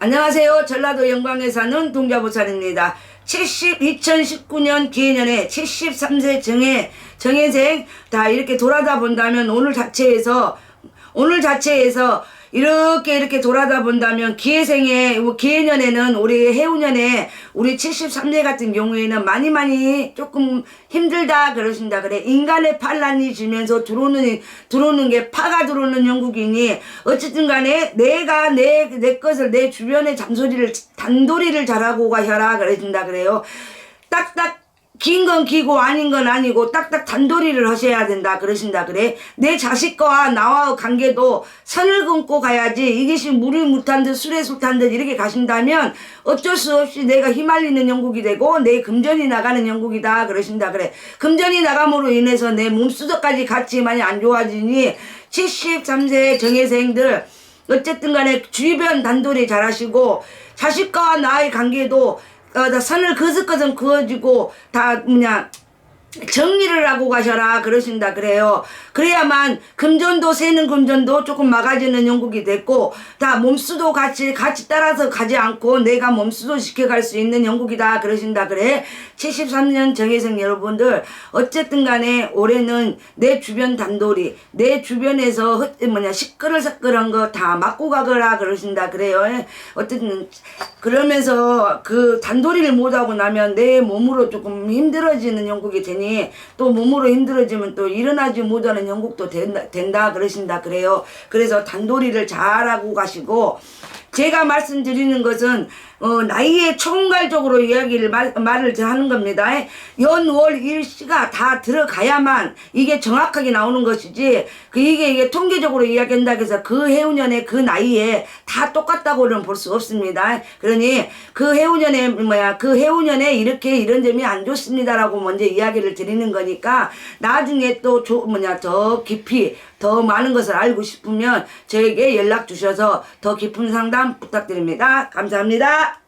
안녕하세요. 전라도 영광에 사는 동자보살입니다. 70, 2019년 기해년에 73세 정해, 정해생 다 이렇게 돌아다 본다면 오늘 자체에서, 오늘 자체에서 이렇게 이렇게 돌아다 본다면 기해생에, 뭐 기해년에는 우리 해운년에 우리 73세 같은 경우에는 많이 많이 조금 힘들다 그러신다 그래. 인간의 반란이 지면서 들어오는, 들어오는 게 파가 들어오는 영국이니 어쨌든 간에 내가 내, 내 것을 내 주변의 잔소리를, 단도리를 잘하고 가셔라 그러신다 그래요. 딱딱 긴 건 기고 아닌 건 아니고 딱딱 단도리를 하셔야 된다 그러신다 그래. 내 자식과 나와의 관계도 선을 긋고 가야지. 이것이 물이 못한 듯 술에 술탄 듯 이렇게 가신다면 어쩔 수 없이 내가 휘말리는 영국이 되고 내 금전이 나가는 영국이다 그러신다 그래. 금전이 나감으로 인해서 내 몸수저까지 같이 많이 안 좋아지니 73세 정예생들 어쨌든 간에 주변 단돌이 잘하시고 자식과 나의 관계도 어, 다 선을 그스거든 그어지고 다 뭐냐 정리를 하고 가셔라 그러신다 그래요. 그래야만 금전도 새는 금전도 조금 막아지는 영국이 됐고 다 몸수도 같이 같이 따라서 가지 않고 내가 몸수도 시켜갈 수 있는 영국이다 그러신다 그래. 73년 정혜생 여러분들 어쨌든 간에 올해는 내 주변 단돌이 내 주변에서 헛- 뭐냐 시끌을사끌한 거 다 막고 가거라 그러신다 그래요. 어쨌든 그러면서 그 단돌이를 못하고 나면 내 몸으로 조금 힘들어지는 영국이 되니 또 몸으로 힘들어지면 또 일어나지 못하는 영국도 된다, 된다 그러신다 그래요. 그래서 단돌이를 잘하고 가시고 제가 말씀드리는 것은 어, 나이에 총괄적으로 이야기를 말, 말을 하는 겁니다. 연월 일시가 다 들어가야만 이게 정확하게 나오는 것이지 그 이게 이게 통계적으로 이야기한다고 해서 그 해운년에 그 나이에 다 똑같다고는 볼 수 없습니다. 그러니 그 해운년에 뭐야 그 해운년에 이렇게 이런 점이 안 좋습니다라고 먼저 이야기를 드리는 거니까 나중에 또 조, 뭐냐 더 깊이 더 많은 것을 알고 싶으면 저에게 연락 주셔서 더 깊은 상담 부탁드립니다. 감사합니다.